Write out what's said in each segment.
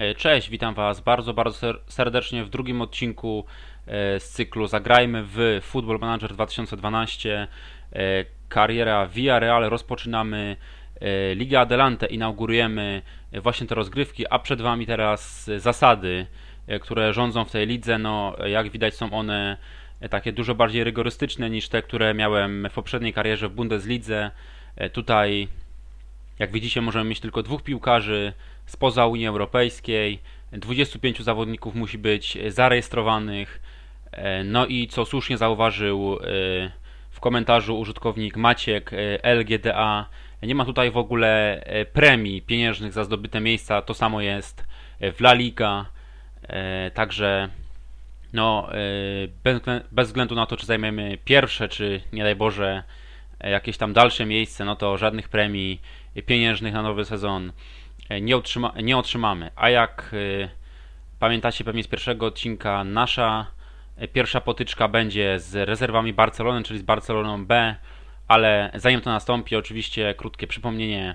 E, Cześć, witam Was bardzo, bardzo ser- serdecznie w drugim odcinku e, z cyklu Zagrajmy w Football Manager 2012. E, Kariera Villarreal rozpoczynamy. Liga Adelante inaugurujemy właśnie te rozgrywki, a przed Wami teraz zasady, które rządzą w tej lidze. No, jak widać, są one takie dużo bardziej rygorystyczne niż te, które miałem w poprzedniej karierze w Bundeslidze. Tutaj jak widzicie, możemy mieć tylko dwóch piłkarzy spoza Unii Europejskiej. 25 zawodników musi być zarejestrowanych. E, No i co słusznie zauważył e, w komentarzu użytkownik Maciek e, LGDA, nie ma tutaj w ogóle premii pieniężnych za zdobyte miejsca. To samo jest w La Liga. Także no, bez, wzglę- bez względu na to, czy zajmiemy pierwsze, czy nie daj Boże, jakieś tam dalsze miejsce, no to żadnych premii pieniężnych na nowy sezon nie, otrzyma, nie otrzymamy. A jak e, pamiętacie pewnie z pierwszego odcinka, nasza e, pierwsza potyczka będzie z rezerwami Barcelony, czyli z Barceloną B, ale zanim to nastąpi, oczywiście krótkie przypomnienie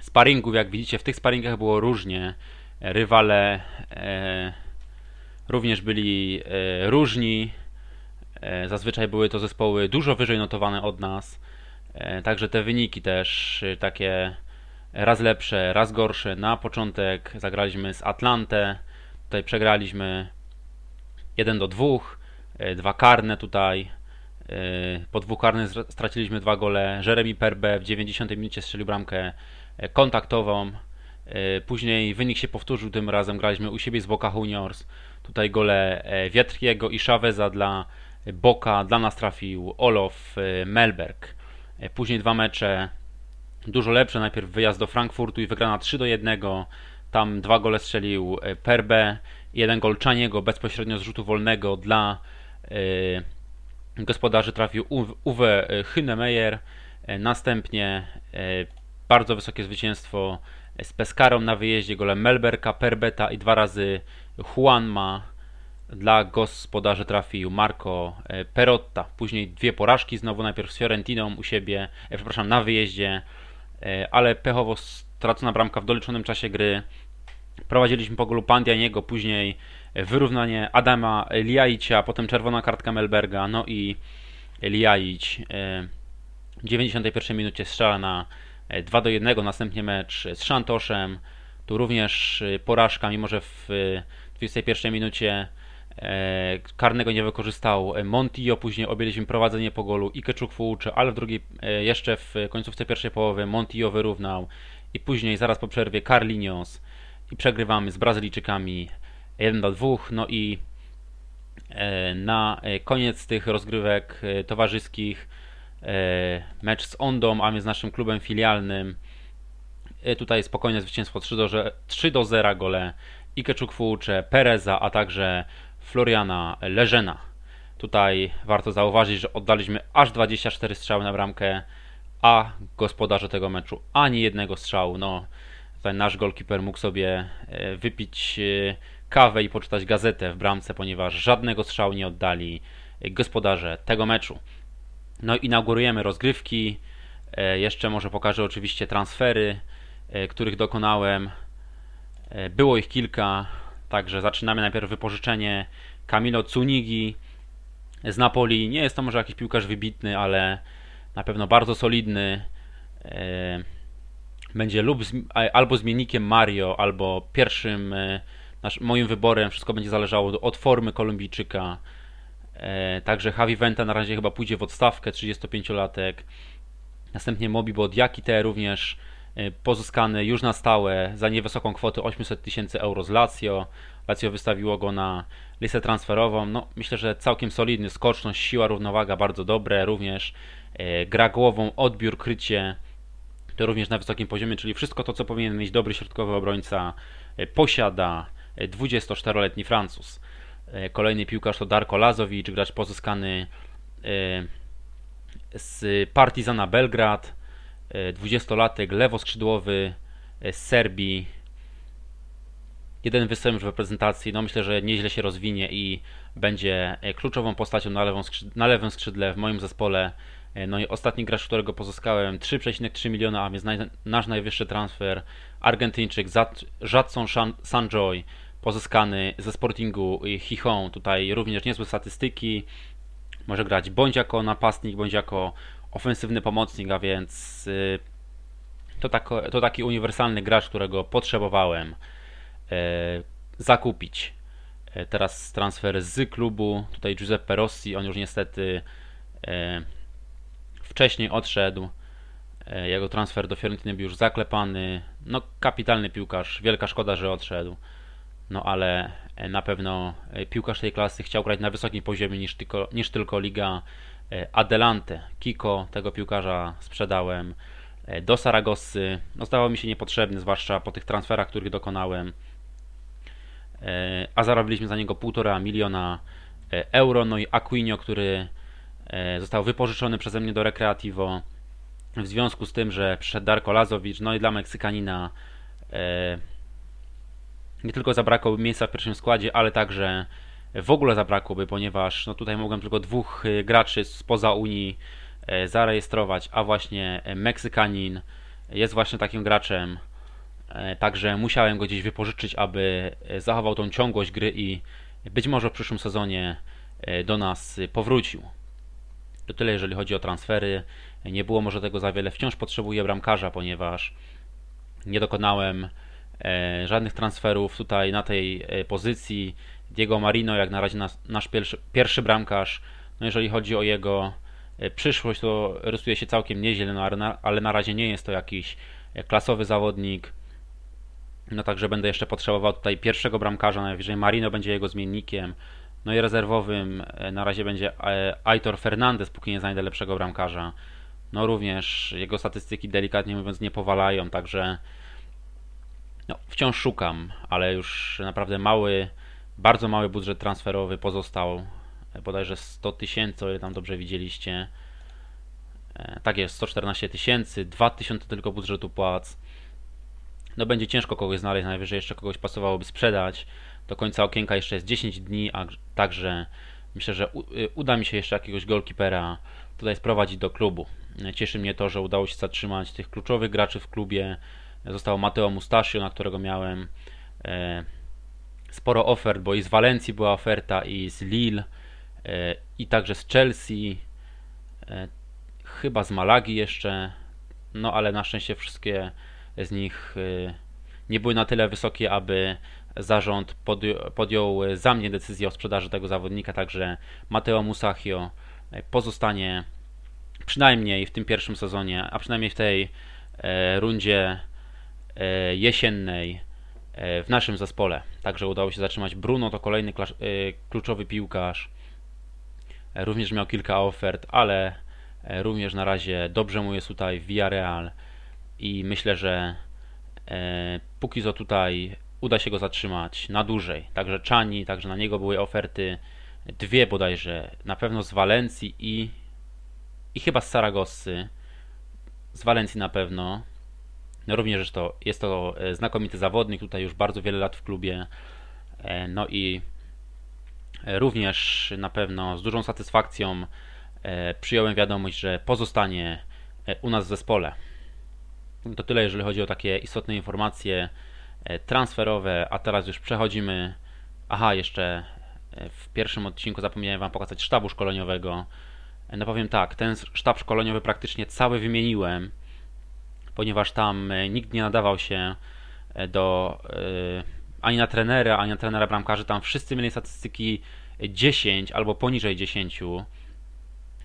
sparingów. Jak widzicie, w tych sparingach było różnie. E, Rywale e, również byli e, różni. E, Zazwyczaj były to zespoły dużo wyżej notowane od nas. E, Także te wyniki też e, takie raz lepsze, raz gorsze. Na początek zagraliśmy z Atlantę. Tutaj przegraliśmy 1 do 2. e, Dwa karne tutaj. e, Po dwóch karnych straciliśmy dwa gole. Jeremy Perbe w 90 minucie strzelił bramkę e, kontaktową. Później wynik się powtórzył, tym razem graliśmy u siebie z Boca Juniors. Tutaj gole Wietriego i Chaveza dla Boca. Dla nas trafił Olof Melberg. Później dwa mecze dużo lepsze. Najpierw wyjazd do Frankfurtu i wygrana 3 do 1. Tam dwa gole strzelił e, Perbe, jeden gol Czaniego bezpośrednio z rzutu wolnego dla e, gospodarzy trafił Uwe- e, Hynemeyer. Następnie bardzo wysokie zwycięstwo z Peskarą na wyjeździe, gole Melberka, Perbeta i dwa razy Juanma. Dla gospodarzy trafił Marco Perotta. Później dwie porażki, znowu najpierw z Fiorentiną u siebie, przepraszam, na wyjeździe, ale pechowo stracona bramka w doliczonym czasie gry. Prowadziliśmy po golu Pandianiego, później e, wyrównanie Adama Liaicia, potem czerwona kartka Melberga, no i Liaić e, w 91 minucie strzela na e, 2 do 1, następnie mecz z Szantoszem, tu również e, porażka, mimo że w e, 21 minucie e, karnego nie wykorzystał e, Montillo, później objęliśmy prowadzenie po golu Ikechuk Fuucze, ale w drugiej, e, jeszcze w końcówce pierwszej połowy Montillo wyrównał i później zaraz po przerwie Carlinhos i przegrywamy z Brazylijczykami 1 do 2, no i e, na e, koniec tych rozgrywek e, towarzyskich e, mecz z Ondą, a więc naszym klubem filialnym. E, Tutaj spokojne zwycięstwo 3 do, że- 3 do 0 gole Ikechuk Fuucze, Pereza, a także Floriana Leżena. Tutaj warto zauważyć, że oddaliśmy aż 24 strzały na bramkę, a gospodarze tego meczu ani jednego strzału. No, tutaj nasz golkiper mógł sobie e, wypić e, kawę i poczytać gazetę w bramce, ponieważ żadnego strzału nie oddali gospodarze tego meczu. No inaugurujemy rozgrywki. E, Jeszcze może pokażę oczywiście transfery, których dokonałem. Było ich kilka, także zaczynamy najpierw wypożyczenie Camilo Cunigi z Napoli. Nie jest to może jakiś piłkarz wybitny, ale na pewno bardzo solidny. E, Będzie lub a- albo zmiennikiem Mario, albo pierwszym e, moim wyborem. Wszystko będzie zależało od formy Kolumbijczyka. E, Także Javi Venta na razie chyba pójdzie w odstawkę, 35-latek. Następnie Mobibo Diakite również e, pozyskany już na stałe za niewysoką kwotę 800 tysięcy euro z Lazio. Lazio wystawiło go na listę transferową. No, myślę, że całkiem solidny, skoczność, siła, równowaga bardzo dobre. Również e, gra głową, odbiór, krycie to również na wysokim poziomie, czyli wszystko to, co powinien mieć dobry środkowy obrońca, e, posiada e, 24-letni Francuz. E, Kolejny piłkarz to Darko Lazowicz, gracz pozyskany e, z Partizana Belgrad, e, 20-latek, lewoskrzydłowy e, z Serbii. Jeden występ w reprezentacji, no myślę, że nieźle się rozwinie i będzie e, kluczową postacią na, lewą na lewym skrzydle w moim zespole No i ostatni gracz, którego pozyskałem 3,3 miliona, a więc naj, nasz najwyższy transfer, Argentyńczyk Jadson Sanjoy, pozyskany ze Sportingu Chichon. Tutaj również niezłe statystyki. Może grać bądź jako napastnik, bądź jako ofensywny pomocnik, a więc y, to, tak, to taki uniwersalny gracz, którego potrzebowałem e, zakupić. E, teraz transfer z klubu, tutaj Giuseppe Rossi, on już niestety wcześniej odszedł. Jego transfer do Fiorentiny był już zaklepany. No, kapitalny piłkarz, wielka szkoda, że odszedł. No, ale na pewno piłkarz tej klasy chciał grać na wysokim poziomie niż tylko, niż tylko Liga Adelante. Kiko, tego piłkarza sprzedałem. E, do Saragossy. No, zdawał mi się niepotrzebny, zwłaszcza po tych transferach, których dokonałem. E, a zarobiliśmy za niego 1,5 miliona e, euro. No i Aquinio, który został wypożyczony przeze mnie do Recreativo w związku z tym, że przyszedł Darko Lazowicz, no i dla Meksykanina nie tylko zabrakłoby miejsca w pierwszym składzie, ale także w ogóle zabrakłoby, ponieważ no tutaj mogłem tylko dwóch graczy spoza Unii E, zarejestrować, a właśnie e, Meksykanin jest właśnie takim graczem, e, także musiałem go gdzieś wypożyczyć, aby zachował tą ciągłość gry i być może w przyszłym sezonie do nas powrócił. To tyle, jeżeli chodzi o transfery. Nie było może tego za wiele. Wciąż potrzebuję bramkarza, ponieważ nie dokonałem żadnych transferów tutaj na tej pozycji. Diego Marino, jak na razie nasz pierwszy, pierwszy bramkarz. No jeżeli chodzi o jego E, przyszłość to rysuje się całkiem nieźle, no ale na razie nie jest to jakiś e, klasowy zawodnik. No także będę jeszcze potrzebował tutaj pierwszego bramkarza, najwyżej Marino będzie jego zmiennikiem. No i rezerwowym e, na razie będzie Aitor Fernandez, póki nie znajdę lepszego bramkarza. No również jego statystyki delikatnie mówiąc nie powalają, także no, wciąż szukam, ale już naprawdę mały, bardzo mały budżet transferowy pozostał bodajże 100 tysięcy, o ile tam dobrze widzieliście. E, tak jest, 114 tysięcy, 2000 tylko budżetu płac. No będzie ciężko kogoś znaleźć, najwyżej jeszcze kogoś pasowałoby sprzedać. Do końca okienka jeszcze jest 10 dni, a także myślę, że y, uda mi się jeszcze jakiegoś golkipera tutaj sprowadzić do klubu. E, cieszy mnie to, że udało się zatrzymać tych kluczowych graczy w klubie. Został Mateo Mustasio, na którego miałem e, sporo ofert, bo i z Walencji była oferta, i z Lille i także z Chelsea, e, chyba z Malagi jeszcze, no ale na szczęście wszystkie z nich e, nie były na tyle wysokie, aby zarząd podjął za mnie decyzję o sprzedaży tego zawodnika, także Mateo Musachio e, pozostanie przynajmniej w tym pierwszym sezonie, a przynajmniej w tej rundzie jesiennej w naszym zespole. Także udało się zatrzymać Bruno, to kolejny kluczowy piłkarz. Również miał kilka ofert, ale e, również na razie dobrze mu jest tutaj Villarreal i myślę, że e, póki co tutaj uda się go zatrzymać na dłużej. Także Czani, także na niego były oferty dwie bodajże, na pewno z Walencji i, i chyba z Saragossy. Z Walencji na pewno. No również to, jest to e, znakomity zawodnik, tutaj już bardzo wiele lat w klubie. No i Również na pewno z dużą satysfakcją e, przyjąłem wiadomość, że pozostanie e, u nas w zespole. To tyle, jeżeli chodzi o takie istotne informacje e, transferowe, a teraz już przechodzimy. Aha, jeszcze w pierwszym odcinku zapomniałem Wam pokazać sztabu szkoleniowego. No powiem tak, ten sztab szkoleniowy praktycznie cały wymieniłem, ponieważ tam nikt nie nadawał się do ani na trenera, ani na trenera bramkarzy. Tam wszyscy mieli statystyki 10 albo poniżej 10.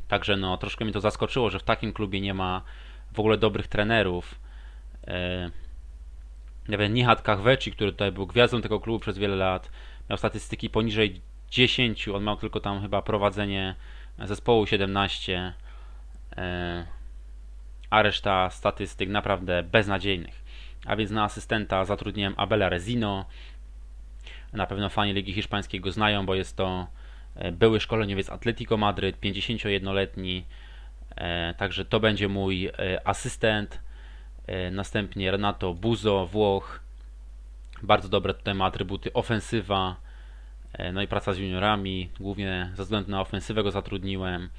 Także no, troszkę mnie to zaskoczyło, że w takim klubie nie ma w ogóle dobrych trenerów. E, wiem, Nihat Kahveci, który tutaj był gwiazdą tego klubu przez wiele lat, miał statystyki poniżej 10. On miał tylko tam chyba prowadzenie zespołu 17. A reszta statystyk naprawdę beznadziejnych. A więc na asystenta zatrudniłem Abela Rezino, na pewno fani Ligi Hiszpańskiej go znają, bo jest to e, były szkoleniowiec Atletico Madryt, 51-letni. E, także to będzie mój e, asystent. Następnie Renato Buzo, Włoch. Bardzo dobre tutaj ma atrybuty ofensywa, no i praca z juniorami. Głównie ze względu na ofensywę go zatrudniłem.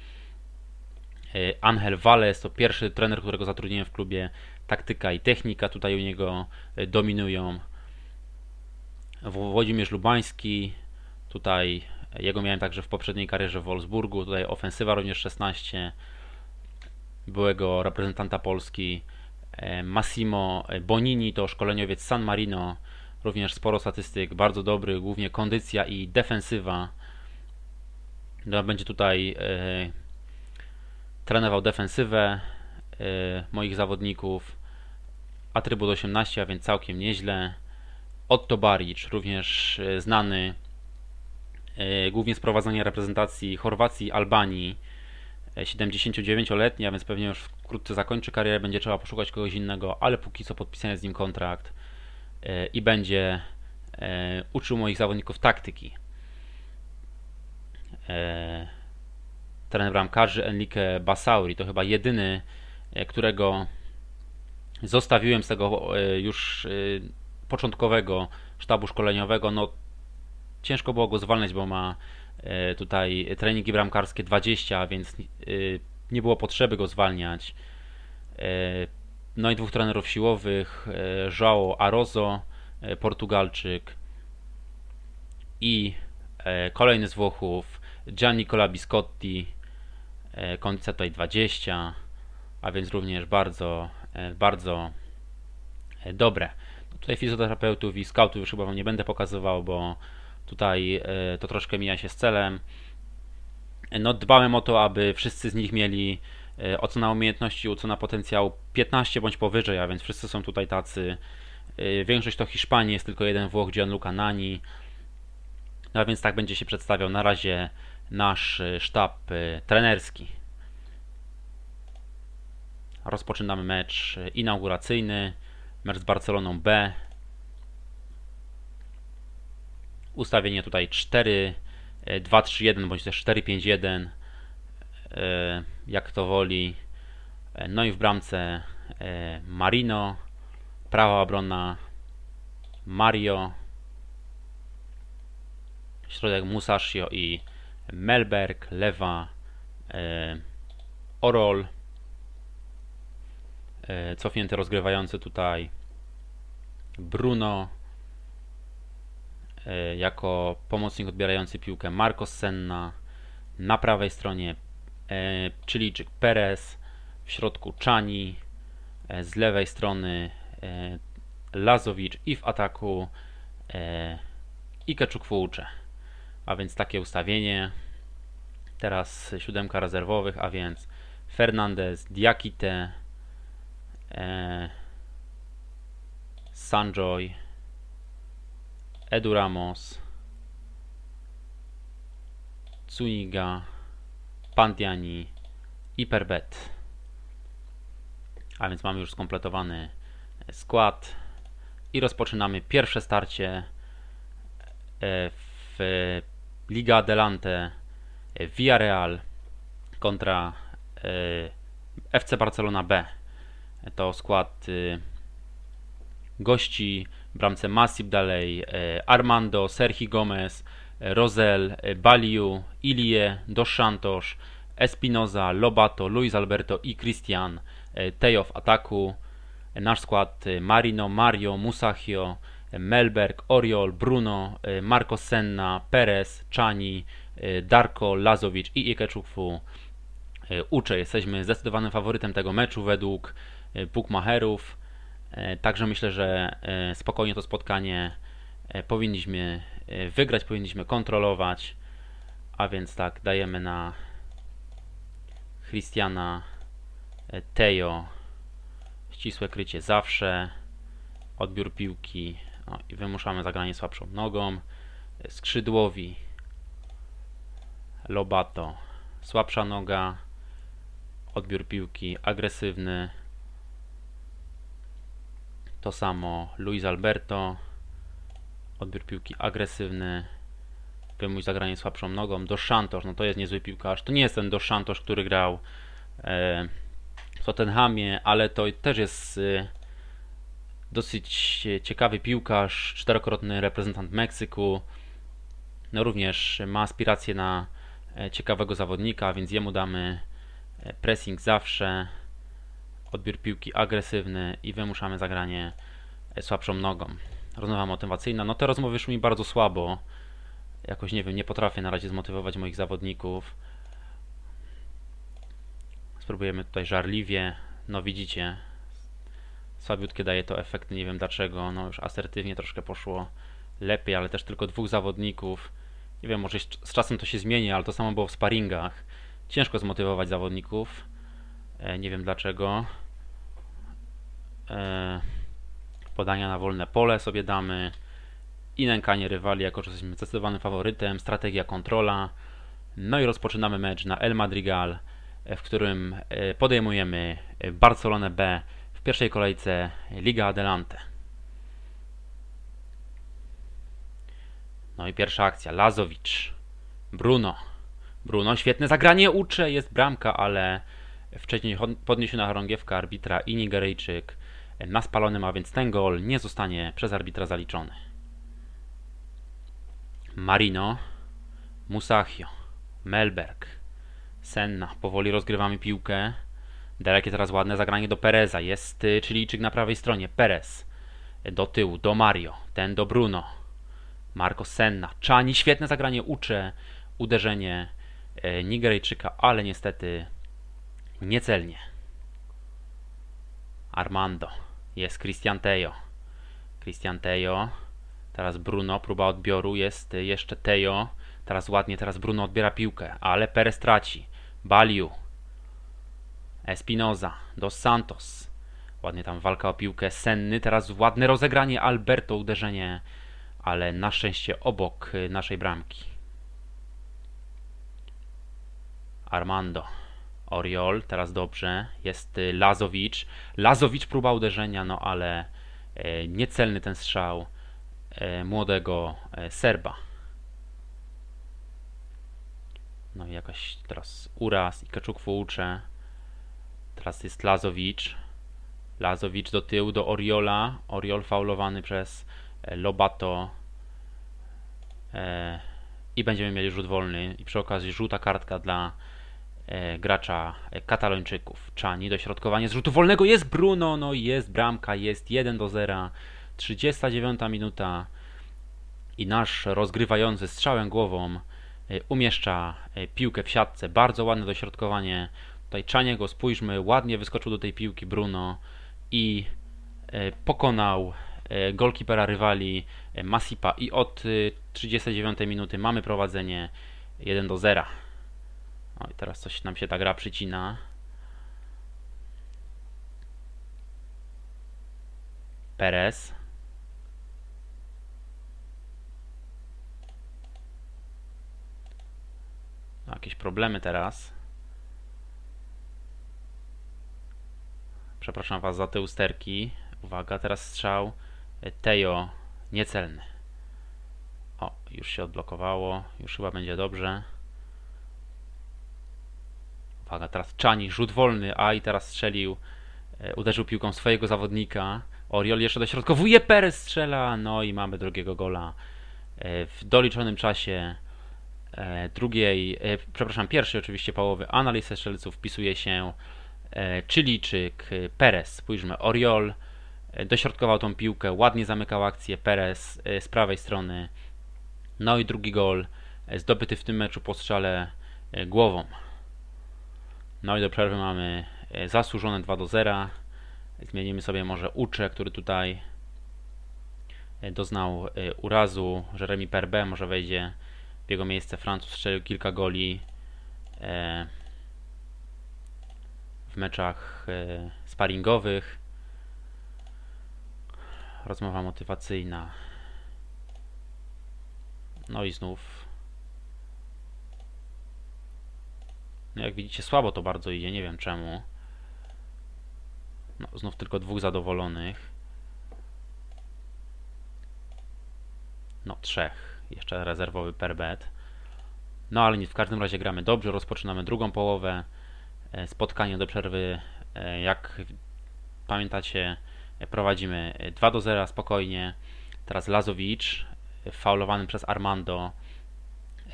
Angel Valle jest to pierwszy trener, którego zatrudniłem w klubie. Taktyka i technika tutaj u niego dominują. Włodzimierz Lubański, tutaj jego miałem także w poprzedniej karierze w Wolfsburgu, tutaj ofensywa również 16, byłego reprezentanta Polski. E, Massimo Bonini to szkoleniowiec San Marino, również sporo statystyk, bardzo dobry, głównie kondycja i defensywa. No, będzie tutaj e, trenował defensywę e, moich zawodników. Atrybut 18, a więc całkiem nieźle. Otto Baric, również e, znany e, głównie z prowadzenia reprezentacji Chorwacji, Albanii. 79-letni, a więc pewnie już wkrótce zakończy karierę, będzie trzeba poszukać kogoś innego, ale póki co podpisany z nim kontrakt i będzie uczył moich zawodników taktyki. Trener bramkarzy Enrique Basauri to chyba jedyny, którego zostawiłem z tego już początkowego sztabu szkoleniowego, no ciężko było go zwalniać, bo ma e, tutaj treningi bramkarskie 20, więc e, nie było potrzeby go zwalniać. E, no i dwóch trenerów siłowych, João Arozo, Portugalczyk i kolejny z Włochów, Gianni Colabiscotti, kondycja tutaj 20, a więc również bardzo, bardzo dobre. Tutaj fizjoterapeutów i scoutów już chyba Wam nie będę pokazywał, bo tutaj e, to troszkę mija się z celem. No, dbałem o to, aby wszyscy z nich mieli e, ocena umiejętności, ocena potencjału 15 bądź powyżej, a więc wszyscy są tutaj tacy. E, większość to Hiszpanii, jest tylko jeden Włoch, Gianluca Nani. No a więc tak będzie się przedstawiał na razie nasz sztab trenerski. Rozpoczynamy mecz inauguracyjny mecz z Barceloną B. Ustawienie tutaj 4, 2, 3, 1 bądź też 4, 5, 1 jak to woli. No i w bramce Marino, prawa obrona Mario, środek Musashio i Melberg, lewa e, Orol, E, cofnięty rozgrywający tutaj Bruno e, jako pomocnik odbierający piłkę Marcos Senna na prawej stronie Chilijczyk Perez w środku Czani z lewej strony Lazowicz i w ataku Ikeczuk Fuucze a więc takie ustawienie teraz siódemka rezerwowych, a więc Fernandez, Diakite e, Sanjoy, Edu Ramos, Zuniga, Pandiani i Perbet. A więc mamy już skompletowany skład i rozpoczynamy pierwsze starcie e, w Liga Adelante Villarreal kontra e, FC Barcelona B to skład y, gości bramce Masip dalej Armando, Sergi Gomez, Rosel, Baliu, Ilie, Dos Santos, Espinoza, Lobato, Luis Alberto i Christian Tejo w ataku. Nasz skład Marino, Mario, Musachio, Melberg, Oriol, Bruno, Marco Senna, Perez, Czani, Darko, Lazowicz i Ikeczufu. Ucze, jesteśmy zdecydowanym faworytem tego meczu według bookmacherów. E, także myślę, że spokojnie to spotkanie powinniśmy wygrać, powinniśmy kontrolować. A więc tak, dajemy na Christiana Tejo ścisłe krycie zawsze, odbiór piłki o, i wymuszamy zagranie słabszą nogą. Skrzydłowi Lobato, słabsza noga, odbiór piłki agresywny. To samo Luis Alberto. Odbiór piłki agresywny. Wymuś zagranie słabszą nogą. Do Szantosz, no to jest niezły piłkarz. To nie jest ten Do Szantosz, który grał e, w Tottenhamie, ale to też jest e, dosyć ciekawy piłkarz, czterokrotny reprezentant Meksyku. No również ma aspiracje na e, ciekawego zawodnika, więc jemu damy E, pressing zawsze, odbiór piłki agresywny i wymuszamy zagranie e, słabszą nogą. Rozmowa motywacyjna. No te rozmowy szły mi bardzo słabo. Jakoś nie wiem, nie potrafię na razie zmotywować moich zawodników. Spróbujemy tutaj żarliwie. No widzicie, słabiutkie daje to efekty, nie wiem dlaczego. No już asertywnie troszkę poszło lepiej, ale też tylko dwóch zawodników. Nie wiem, może z czasem to się zmieni, ale to samo było w sparingach. Ciężko zmotywować zawodników. E, nie wiem dlaczego. E, podania na wolne pole sobie damy. I nękanie rywali, jako że jesteśmy zdecydowanym faworytem. Strategia kontrola. No i rozpoczynamy mecz na El Madrigal, w którym e, podejmujemy Barcelonę B pierwszej kolejce Liga Adelante. No i pierwsza akcja. Lazowicz. Bruno. Bruno, świetne zagranie, ucze, jest bramka, ale wcześniej podniesiona chorągiewka arbitra i Nigeryjczyk na spalonym, a więc ten gol nie zostanie przez arbitra zaliczony. Marino, Musachio, Melberg, Senna, powoli rozgrywamy piłkę. Dalekie teraz ładne zagranie do Pereza, jest y, Chilijczyk na prawej stronie, Perez do tyłu, do Mario, ten do Bruno, Marco Senna, Czani, świetne zagranie, ucze, uderzenie E, Nigeryjczyka, ale niestety niecelnie. Armando. Jest Christian Tejo. Christian Tejo. Teraz Bruno, próba odbioru. Jest jeszcze Tejo. Teraz ładnie, teraz Bruno odbiera piłkę, ale Perez traci. Baliu. Espinoza. Dos Santos. Ładnie tam walka o piłkę. Senny. Teraz ładne rozegranie. Alberto uderzenie, ale na szczęście obok naszej bramki. Armando. Oriol, teraz dobrze. Jest y, Lazowicz. Lazowicz próba uderzenia, no ale e, niecelny ten strzał młodego Serba. No i jakaś teraz uraz i Kaczukwu ucze. Teraz jest Lazowicz. Lazowicz do tyłu, do Oriola. Oriol faulowany przez Lobato. I będziemy mieli rzut wolny. I przy okazji żółta kartka dla E, gracza e, katalończyków. Czani, dośrodkowanie z rzutu wolnego jest Bruno, no jest bramka, jest 1 do 0. 39 minuta i nasz rozgrywający strzałem głową e, umieszcza piłkę w siatce. Bardzo ładne dośrodkowanie. Tutaj Czaniego, spójrzmy, ładnie wyskoczył do tej piłki Bruno i pokonał golkipera rywali Masipa i od 39 minuty mamy prowadzenie 1 do 0. O i teraz coś nam się ta gra przycina. Perez. No, jakieś problemy teraz. Przepraszam Was za te usterki. Uwaga, teraz strzał. Tejo niecelny. O, już się odblokowało. Już chyba będzie dobrze. Uwaga, teraz Czani, rzut wolny, a i teraz strzelił, e, uderzył piłką swojego zawodnika. Oriol jeszcze dośrodkowuje, Perez strzela, no i mamy drugiego gola e, w doliczonym czasie e, drugiej, przepraszam, pierwszej oczywiście połowy analizy strzelców wpisuje się Czyliczyk, Perez, spójrzmy, Oriol dośrodkował tą piłkę, ładnie zamykał akcję, Perez z prawej strony, no i drugi gol zdobyty w tym meczu po strzale głową. No i do przerwy mamy e, zasłużone 2 do 0. Zmienimy sobie może Ucze, który tutaj e, doznał e, urazu. Jeremy Perbe może wejdzie w jego miejsce. Francuz strzelił kilka goli w meczach sparingowych. Rozmowa motywacyjna. No i znów No jak widzicie słabo to bardzo idzie, nie wiem czemu. No, znów tylko dwóch zadowolonych. No, trzech. Jeszcze rezerwowy perbet. No ale nic, w każdym razie gramy dobrze, rozpoczynamy drugą połowę. E, spotkanie do przerwy, e, jak pamiętacie, e, prowadzimy 2 do 0 spokojnie. Teraz Lazowicz, faulowany przez Armando.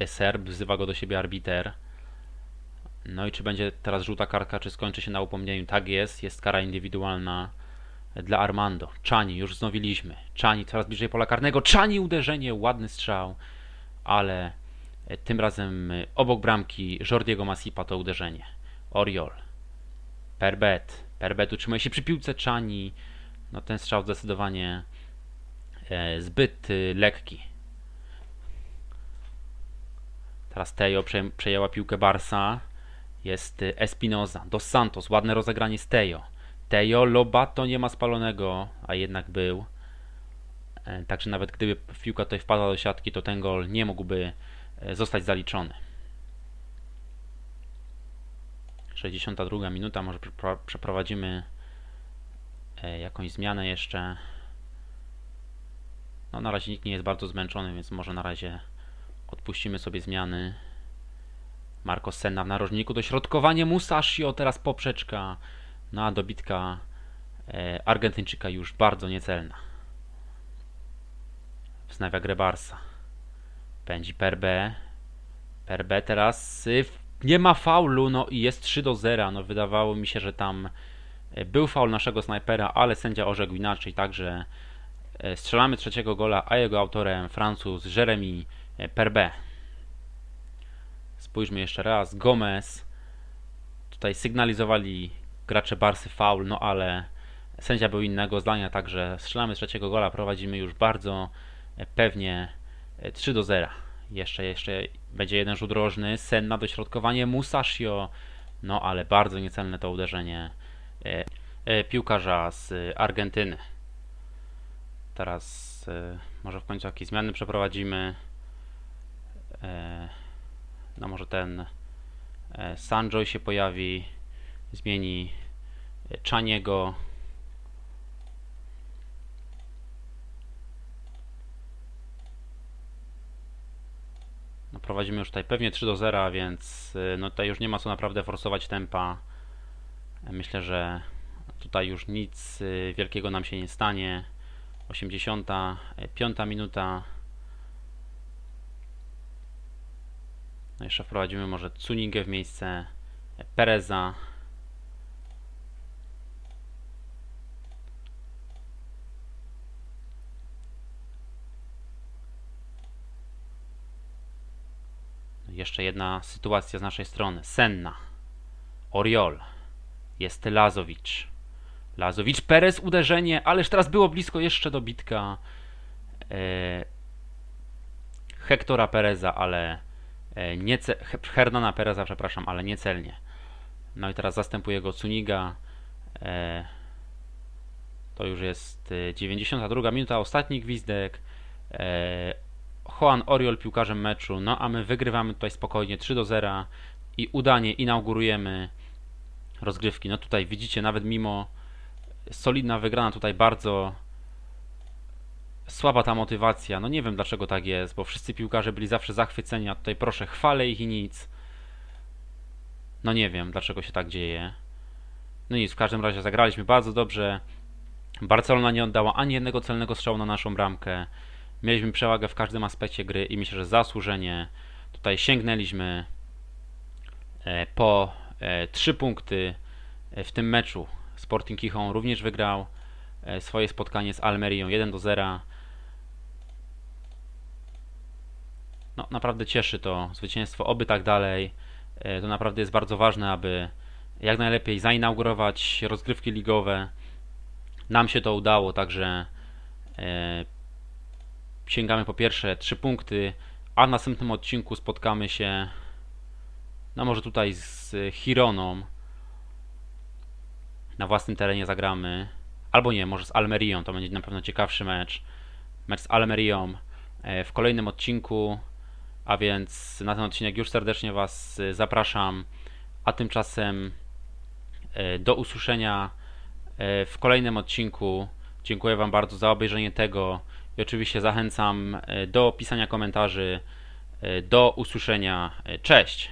Serb, wzywa go do siebie arbiter. No i czy będzie teraz żółta kartka, czy skończy się na upomnieniu? Tak jest, jest kara indywidualna dla Armando. Czani, już wznowiliśmy. Czani coraz bliżej pola karnego. Czani uderzenie, ładny strzał, ale e, tym razem e, obok bramki Jordiego Masipa to uderzenie. Oriol. Perbet. Perbet utrzymuje się przy piłce Czani. No ten strzał zdecydowanie e, zbyt lekki. Teraz Tejo przejęła piłkę Barsa. Jest Espinoza. Dos Santos. Ładne rozegranie z Tejo. Tejo Lobato nie ma spalonego, a jednak był. E, także nawet gdyby piłka tutaj wpadła do siatki, to ten gol nie mógłby e, zostać zaliczony. 62 minuta, może przeprowadzimy e, jakąś zmianę jeszcze. No na razie nikt nie jest bardzo zmęczony, więc może na razie odpuścimy sobie zmiany. Marco Senna w narożniku, dośrodkowanie Musashio, teraz poprzeczka. No a dobitka e, Argentyńczyka już bardzo niecelna. Wznawia grę Barsa. Pędzi per B. Per B teraz y, nie ma faulu, no i jest 3 do 0. No wydawało mi się, że tam e, był faul naszego snajpera, ale sędzia orzekł inaczej, także e, strzelamy trzeciego gola, a jego autorem Francuz Jeremy Perbe. Spójrzmy jeszcze raz. Gomez. Tutaj sygnalizowali gracze Barsy faul, no ale sędzia był innego zdania, także strzelamy trzeciego gola, prowadzimy już bardzo e, pewnie 3 e, do 0. Jeszcze, jeszcze będzie jeden rzut rożny, Senna dośrodkowanie Musashio, no ale bardzo niecelne to uderzenie e, piłkarza z Argentyny. Teraz może w końcu jakieś zmiany przeprowadzimy. No może ten Sanjoy się pojawi zmieni Czaniego. Prowadzimy już tutaj pewnie 3 do 0, więc y, no tutaj już nie ma co naprawdę forsować tempa. Myślę, że tutaj już nic y, wielkiego nam się nie stanie. 85 minuta. No jeszcze wprowadzimy może Cuningę w miejsce Pereza. Jeszcze jedna sytuacja z naszej strony. Senna. Oriol. Jest Lazowicz. Lazowicz, Perez, uderzenie, ależ teraz było blisko jeszcze dobitka e, Hektora Pereza, ale e, nie Hernana Pereza, przepraszam, ale niecelnie. No i teraz zastępuje go Cuniga. E, to już jest 92 minuta, ostatni gwizdek. Juan Oriol piłkarzem meczu, no a my wygrywamy tutaj spokojnie 3 do 0 i udanie inaugurujemy rozgrywki. No tutaj widzicie, nawet mimo solidna wygrana, tutaj bardzo słaba ta motywacja. No nie wiem dlaczego tak jest, bo wszyscy piłkarze byli zawsze zachwyceni, a tutaj proszę, chwalę ich i nic. No nie wiem dlaczego się tak dzieje. No nic, w każdym razie zagraliśmy bardzo dobrze. Barcelona nie oddała ani jednego celnego strzału na naszą bramkę. Mieliśmy przewagę w każdym aspekcie gry i myślę, że zasłużenie tutaj sięgnęliśmy e, po 3 e, punkty e, w tym meczu. Sporting Kichon również wygrał swoje spotkanie z Almerią 1 do 0. No, naprawdę cieszy to zwycięstwo, oby tak dalej. To naprawdę jest bardzo ważne, aby jak najlepiej zainaugurować rozgrywki ligowe. Nam się to udało, także sięgamy po pierwsze 3 punkty, a w następnym odcinku spotkamy się no może tutaj z Hironą. Na własnym terenie zagramy. Albo nie, może z Almerią, to będzie na pewno ciekawszy mecz. Mecz z Almerią e, w kolejnym odcinku. A więc na ten odcinek już serdecznie Was e, zapraszam. A tymczasem e, do usłyszenia w kolejnym odcinku. Dziękuję Wam bardzo za obejrzenie tego i oczywiście zachęcam e, do pisania komentarzy. E, do usłyszenia. E, cześć!